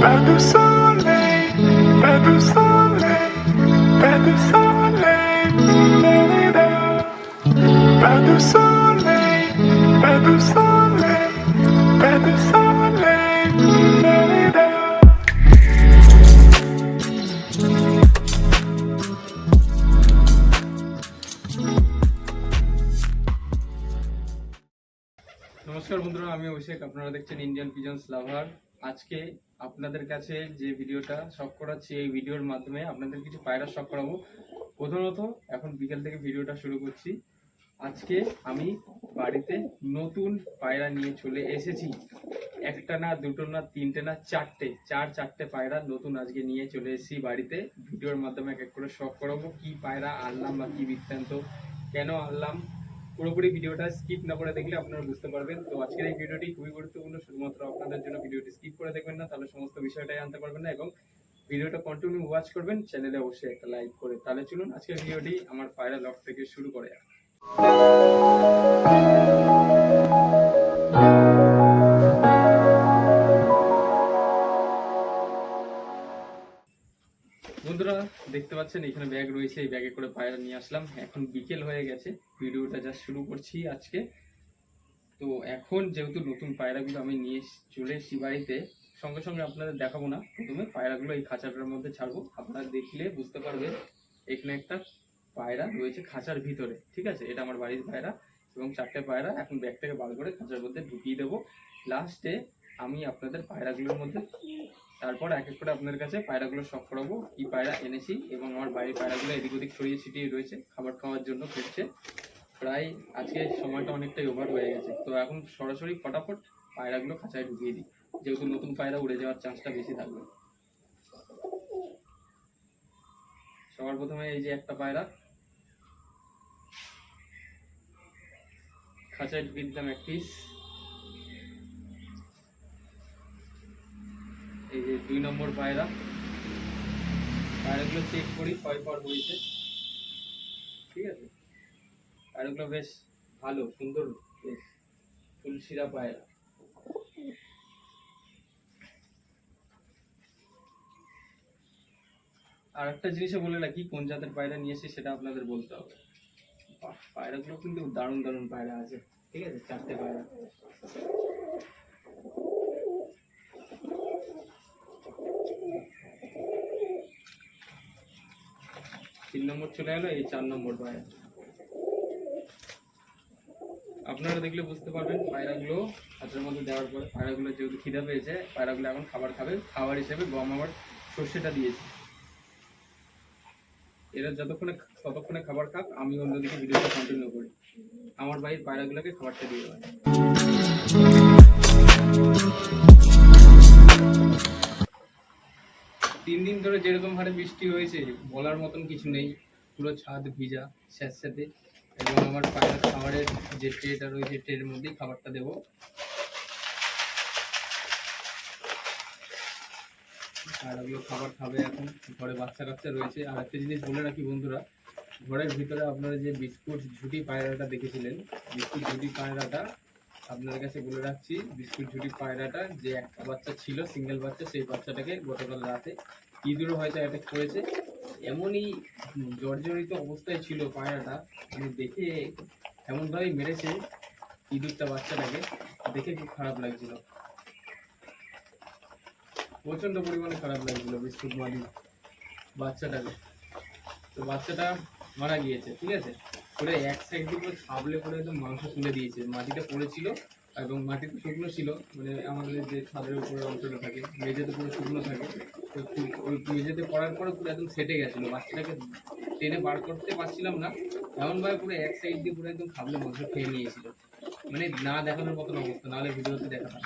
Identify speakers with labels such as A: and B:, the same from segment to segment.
A: Pas de soleil, pas de soleil, pas de soleil. Pas de soleil, pas de soleil, pas de soleil,
B: নমস্কার বন্ধুরা আমি অভিষেক আপনারা দেখছেন Indian pigeons লাভার আজকে আপনাদের কাছে যে ভিডিওটা শখ করাচ্ছি, এই ভিডিওর মাধ্যমে আপনাদের কিছু পায়রা শখ করাবো। প্রথমত, এখন বিকেল থেকে ভিডিওটা শুরু করছি। আজকে আমি বাড়িতে নতুন পায়রা নিয়ে চলে এসেছি। একটা না, দুটো না, তিনটে না, চারটে, চার চারটে পায়রা নতুন আজকে নিয়ে চলে এসেছি বাড়িতে। ভিডিওর মাধ্যমে এক এক করে শখ করাবো, কি পায়রা আনলাম বা কি বৃত্তান্ত, কেন আনলাম পুরোপুরি ভিডিওটা স্কিপ না করে দেখলে আপনারা বুঝতে পারবেন। তো আজকের এই ভিডিওটি খুবই গুরুত্বপূর্ণ। শুধুমাত্র আপনাদের জন্য ভিডিওটি স্কিপ করে দেখবেন না, তাহলে সমস্ত বিষয়টাই জানতে পারবেন না এবং ভিডিওটা কন্টিনিউ ওয়াচ করবেন। চ্যানেলে অবশ্যই একটা লাইক করে তাহলে চলুন আজকের ভিডিওটি আমার পায়রা লক থেকে শুরু করে। বন্ধুরা, দেখতে পাচ্ছেন এখানে এই ব্যাগে করে পায়রা নিয়ে আসলাম। এখন বিকেল হয়ে গেছে। ভিডিওটা যা শুরু করছি আজকে। তো এখন যেহেতু নতুন পায়রাগুলো আমি নিয়ে চলে এসেছি বাড়িতে, সঙ্গে সঙ্গে আপনাদের দেখাবো না। প্রথমে পায়রাগুলো এই খাঁচাটার মধ্যে ছাড়বো। আপনারা দেখলে বুঝতে পারবেন, এখানে একটা পায়রা রয়েছে খাঁচার ভিতরে। ঠিক আছে? এটা আমার বাড়ির পায়রা এবং চারটে পায়রা। এখন ব্যাগ থেকে বার করে খাঁচার মধ্যে ঢুকিয়ে দেবো। লাস্টে আমি আপনাদের পায়রাগুলোর মধ্যে তারপর এক এক করে আপনার কাছে পায়রাগুলো শখ করাবো। কি পায়রা এনেছি এবং আমার বাড়ির পায়রাগুলো এদিক ওদিক ছড়িয়ে ছিটিয়ে রয়েছে। খাবার খাওয়ার জন্য ফিরছে। প্রায় আজকে সময়টা অনেকটাই ওভার হয়ে গেছে। তো এখন সরাসরি ফটাফট পায়রাগুলো খাঁচায় ঢুকিয়ে দিই। যেহেতু নতুন পায়রা উড়ে যাওয়ার চান্সটা বেশি থাকবে। সবার প্রথমে এই যে একটা পায়রা। খাঁচায় ঢুকিয়ে দিলাম এক পিস এই যে দুই নম্বর পায়রা। পায়রাগুলো চেক করি কয় পর হয়েছে। ঠিক আছে? পায়রাগুলো বেশ ভালো, সুন্দর, বেশ তুলসিরা পায়রা। আর একটা জিনিসও বলে রাখি, কোন জাতের পায়রা নিয়ে এসে সেটা আপনাদের বলতে হবে। পায়রাগুলো কিন্তু দারুণ দারুণ পায়রা আছে। ঠিক আছে? চারটে পায়রা। তিন নম্বর চলে গেলো এই চার নম্বর পায়রা আপনারা দেখলে বুঝতে পারবেন, পায়রাগুলো হাতের মধ্যে দেওয়ার পরে, পায়রাগুলো যেহেতু খিদে পেয়েছে, পায়রাগুলো এখন খাবার খাবে খাবার হিসেবে গম আবার সর্ষেটা দিয়েছি। এরা যতক্ষণে ততক্ষণে খাবার খাক, আমি অন্যদিকে ভিডিওটা কন্টিনিউ করি। আমার বাড়ির পায়রাগুলোকে খাবারটা দিয়ে দেওয়া তিন দিন ধরে যেরকম হারে বৃষ্টি হয়েছে, বলার মতন কিছু নেই। পুরো ছাদ ভিজা স্যাঁতস্যাঁতে এবং আমার পায়রা খাবারের যে ট্রেটা রয়েছে, ট্রের মধ্যেই খাবারটা দেবো। পায়রাগুলো খাবার খাবে এখন। ঘরে বাচ্চা কাচ্চা রয়েছে। আর একটা জিনিস বলে রাখি বন্ধুরা, ঘরের ভিতরে আপনারা যে বিস্কুট ঝুটি পায়রাটা দেখেছিলেন, বিস্কুট ঝুটি পায়রাটা আপনাদের কাছে বলে রাখছি, বিস্কুট ঝুটি পায়রাটা যে একটা বাচ্চা ছিল সিঙ্গেল বাচ্চা, সেই বাচ্চাটাকে গতকাল রাতে ইঁদুরও হয়তো অ্যাটাক করেছে। এমনই জর্জরিত অবস্থায় ছিল পায়রাটা। মানে দেখে এমনভাবে মেরেছে ইঁদুরটা বাচ্চাটাকে। দেখে খুব খারাপ লাগছিল। প্রচণ্ড পরিমাণে খারাপ লাগছিল বিস্কুট মালি বাচ্চাটাকে। তো বাচ্চাটা মারা গিয়েছে, ঠিক আছে? পুরো এক সাইড দিয়ে পুরো ছাবলে করে একদম মাংস তুলে দিয়েছে। মাটিতে পড়েছিল এবং মাটিতে শুকনো ছিল। মানে আমাদের যে ছাদের উপরে অঞ্চলটা থাকে, মেঝেতে পুরো শুকনো থাকে। ওই মেঝেতে পড়ার পরে পুরো একদম সেটে গেছিল। বাচ্চাটাকে টেনে বার করতে পারছিলাম না। এমনভাবে পুরো এক সাইড দিয়ে পুরো একদম খাবলে মাংস খেয়ে নিয়েছিল। মানে না দেখানোর মতন অবস্থা, নাহলে ভিডিওতে দেখাতাম।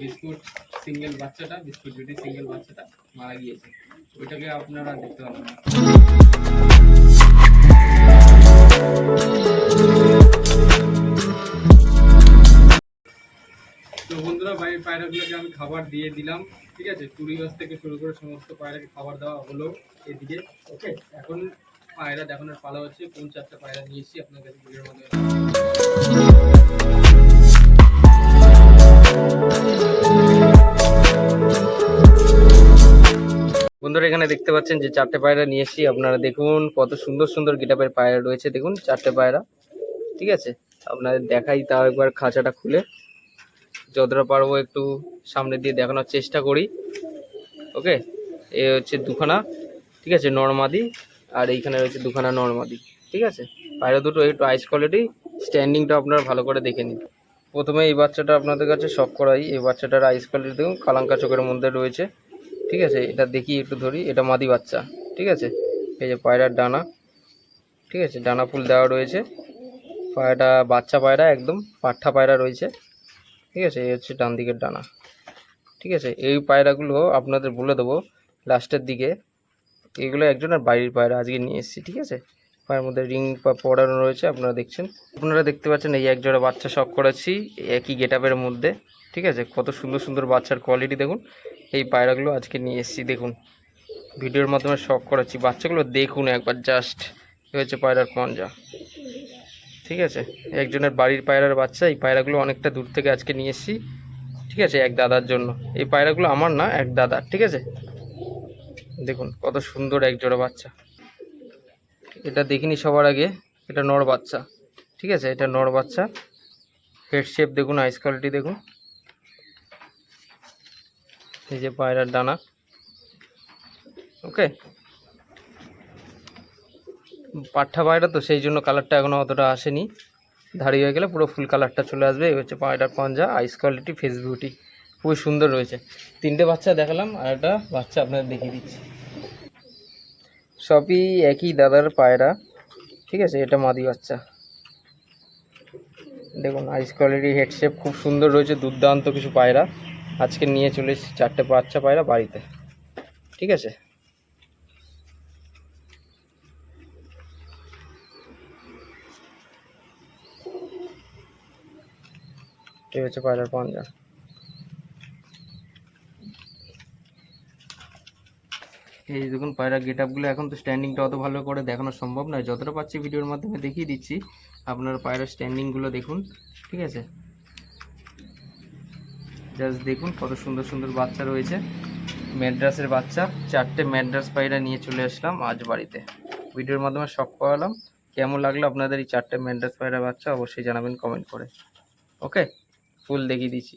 B: বিস্কুট সিঙ্গেল বাচ্চাটা, বিস্কুট জুটি সিঙ্গেল বাচ্চাটা মারা গিয়েছে। ওইটাকে আপনারা দেখতে পাবেন। পায়রাগুলোকে আমি খাবার দিয়ে দিলাম, ঠিক আছে? চুরি গাছ থেকে শুরু করে সমস্ত পায়রাকে খাবার দেওয়া হলো এদিকে, ওকে? এখন পায়রা দেখানোর পালা হচ্ছে, কোন চারটা পায়রা নিয়েছি আপনার কাছে ভিডিওর মধ্যে বন্ধুরা, এখানে দেখতে পাচ্ছেন যে চারটে পায়রা নিয়ে এসেছি। আপনারা দেখুন কত সুন্দর সুন্দর গিটাপের পায়রা রয়েছে। দেখুন, চারটে পায়রা, ঠিক আছে? আপনাদের দেখাই, তাও একবার খাঁচাটা খুলে। যতটা পারব একটু সামনে দিয়ে দেখানোর চেষ্টা করি। ওকে এ হচ্ছে দুখানা, ঠিক আছে? নর্মাদি, আর এইখানে রয়েছে দুখানা নর্মাদি, ঠিক আছে? পায়রা দুটো, একটু আইস কোয়ালিটি স্ট্যান্ডিংটা আপনারা ভালো করে দেখে নিন। প্রথমে এই বাচ্চাটা আপনাদের কাছে শখ করাই। এই বাচ্চাটার আইস কোয়ালিটি দেখুন, কালাঙ্কা চোখের মধ্যে রয়েছে, ঠিক আছে? এটা দেখি একটু ধরি, এটা মাদি বাচ্চা, ঠিক আছে? এই যে পায়রার ডানা, ঠিক আছে? ডানা ফুল দেওয়া রয়েছে। পায়রাটা বাচ্চা পায়রা, একদম পাঠা পায়রা রয়েছে। ঠিক আছে, এই হচ্ছে ডান দিকের ডানা। ঠিক আছে, এই পায়রাগুলো আপনাদের বলে দেবো লাস্টের দিকে। এগুলো একজনের বাড়ির পায়রা, আজকে নিয়ে এসেছি, ঠিক আছে? পায়ের মধ্যে রিং পড়ানো রয়েছে, আপনারা দেখছেন। আপনারা দেখতে পাচ্ছেন এই একজোড়া বাচ্চা শখ করেছি, একই গেটআপের মধ্যে। ঠিক আছে, কত সুন্দর সুন্দর বাচ্চার কোয়ালিটি দেখুন। এই পায়রাগুলো আজকে নিয়ে এসেছি, দেখুন। ভিডিওর মাধ্যমে শখ করাচ্ছি বাচ্চাগুলো দেখুন একবার জাস্ট। এ হচ্ছে পায়রার পঞ্জা ঠিক আছে? একজনের বাড়ির পায়রার বাচ্চা, এই পায়রাগুলো অনেকটা দূর থেকে আজকে নিয়ে এসেছি। ঠিক আছে? এক দাদার জন্য। এই পায়রাগুলো আমার না, এক দাদার। ঠিক আছে? দেখুন, কত সুন্দর এক জোড়া বাচ্চা। এটা দেখিনি সবার আগে। এটা নর বাচ্চা। ঠিক আছে? এটা নর বাচ্চা। হেড শেপ দেখুন আইস কোয়ালিটি দেখুন। এই যে পায়রার দানা। ওকে পাঠা পায়রা তো, সেই জন্য কালারটা এখনও অতটা আসেনি। ধারি হয়ে গেলে পুরো ফুল কালারটা চলে আসবে। এই হচ্ছে পায়রার পাঞ্জা আইস কোয়ালিটি ফেস বিউটি খুবই সুন্দর রয়েছে। তিনটে বাচ্চা দেখালাম, আর একটা বাচ্চা আপনাদের দেখিয়ে দিচ্ছি। সবই একই দাদার পায়রা, ঠিক আছে? এটা মাদি বাচ্চা। দেখুন আইস কোয়ালিটি হেড শেপ খুব সুন্দর রয়েছে, দুর্দান্ত কিছু পায়রা। আজকে নিয়ে চলে এসেছি চারটে বাচ্চা পায়রা বাড়িতে, ঠিক আছে? এই হচ্ছে পায়রার পাঞ্জা এই দেখুন, পায়রা গেট আপগুলো এখন তো স্ট্যান্ডিংটা অত ভালো করে দেখানো সম্ভব নয়। যতটা পাচ্ছি ভিডিওর মাধ্যমে দেখিয়ে দিচ্ছি। আপনার পায়রার স্ট্যান্ডিংগুলো দেখুন, ঠিক আছে? জাস্ট দেখুন কত সুন্দর সুন্দর বাচ্চা রয়েছে। ম্যাড্রাসের বাচ্চা। চারটে ম্যাড্রাস পায়রা নিয়ে চলে আসলাম আজ বাড়িতে। ভিডিওর মাধ্যমে শখ করালাম। কেমন লাগল আপনাদের এই চারটে ম্যাড্রাস পায়রা বাচ্চা? অবশ্যই জানাবেন কমেন্ট করে। ওকে ফুল দেখিয়ে দিচ্ছি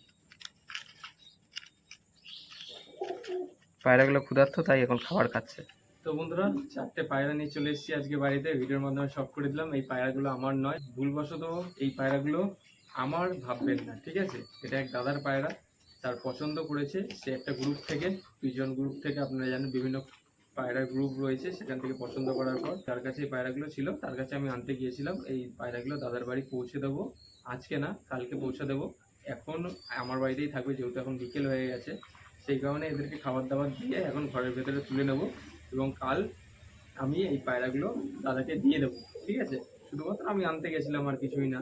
B: পায়রাগুলো ক্ষুধার্ত, তাই এখন খাবার খাচ্ছে। তো বন্ধুরা, চারটে পায়রা নিয়ে চলে এসেছি আজকে বাড়িতে। ভিডিওর মাধ্যমে সব করে দিলাম, এই পায়রাগুলো আমার নয়। ভুলবশত এই পায়রাগুলো আমার ভাববেন না, ঠিক আছে? এটা এক দাদার পায়রা, তার পছন্দ করেছে। সে একটা গ্রুপ থেকে পিজন গ্রুপ থেকে আপনারা জানেন, বিভিন্ন পায়রার গ্রুপ রয়েছে সেখান থেকে পছন্দ করার পর। তার কাছে এই পায়রাগুলো ছিল, তার কাছে আমি আনতে গিয়েছিলাম। এই পায়রাগুলো দাদার বাড়ি পৌঁছে দেবো। আজকে না, কালকে পৌঁছে দেবো। এখন আমার বাড়িতেই থাকবে, যেহেতু এখন বিকেল হয়ে গেছে, সেই কারণে এদেরকে খাবার দাবার দিয়ে এখন ঘরের ভেতরে তুলে নেব এবং কাল আমি এই পায়রাগুলো দাদাকে দিয়ে দেবো, ঠিক আছে? শুধুমাত্র আমি আনতে গেছিলাম আর কিছুই না।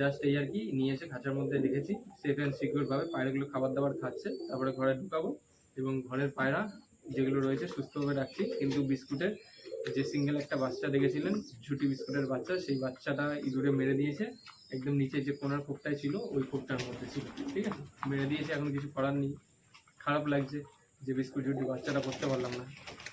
B: জাস্ট এই আর কি নিয়ে এসে খাঁচার মধ্যে রেখেছি সেফ অ্যান্ড সিকিউরভাবে পায়রাগুলো খাবার দাবার খাচ্ছে, তারপরে ঘরে ঢুকাবো এবং ঘরের পায়রা যেগুলো রয়েছে সুস্থভাবে রাখছি, কিন্তু বিস্কুটের যে সিঙ্গেল একটা বাচ্চা দেখেছিলেন, ঝুটি বিস্কুটের বাচ্চা, সেই বাচ্চাটা ইঁদুরে মেরে দিয়েছে। একদম নিচে যে কোনার খোপটায় ছিল, ওই খোপটার মধ্যে ছিল, ঠিক আছে? মেরে দিয়েছে, এখন কিছু করার নেই। খারাপ লাগছে যে বিস্কুট ঝুটি বাচ্চাটা করতে পারলাম না।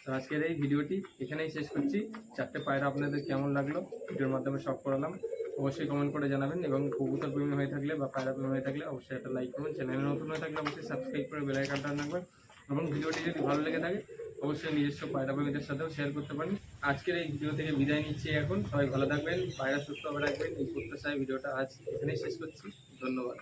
B: তো আজকের এই ভিডিওটি এখানেই শেষ করছি। চারটে পায়রা আপনাদের কেমন লাগল, ভিডিওর মাধ্যমে সব করালাম। অবশ্যই কমেন্ট করে জানাবেন এবং কবুতর প্রেমী হয়ে থাকলে বা পায়রা প্রেমী হয়ে থাকলে অবশ্যই একটা লাইক করবেন চ্যানেলে নতুন হয়ে থাকলে অবশ্যই সাবস্ক্রাইব করে বেল আইকনটা রাখবেন। এবং ভিডিওটি যদি ভালো লেগে থাকে অবশ্যই নিজস্ব পায়রা প্রেমীদের সাথেও শেয়ার করতে পারেন। আজকের এই ভিডিও থেকে বিদায় নিচ্ছি এখন। সবাই ভালো থাকবেন, পায়রা সুস্থভাবে রাখবেন। এই প্রত্যাশায় ভিডিওটা আজ এখানেই শেষ করছি। ধন্যবাদ।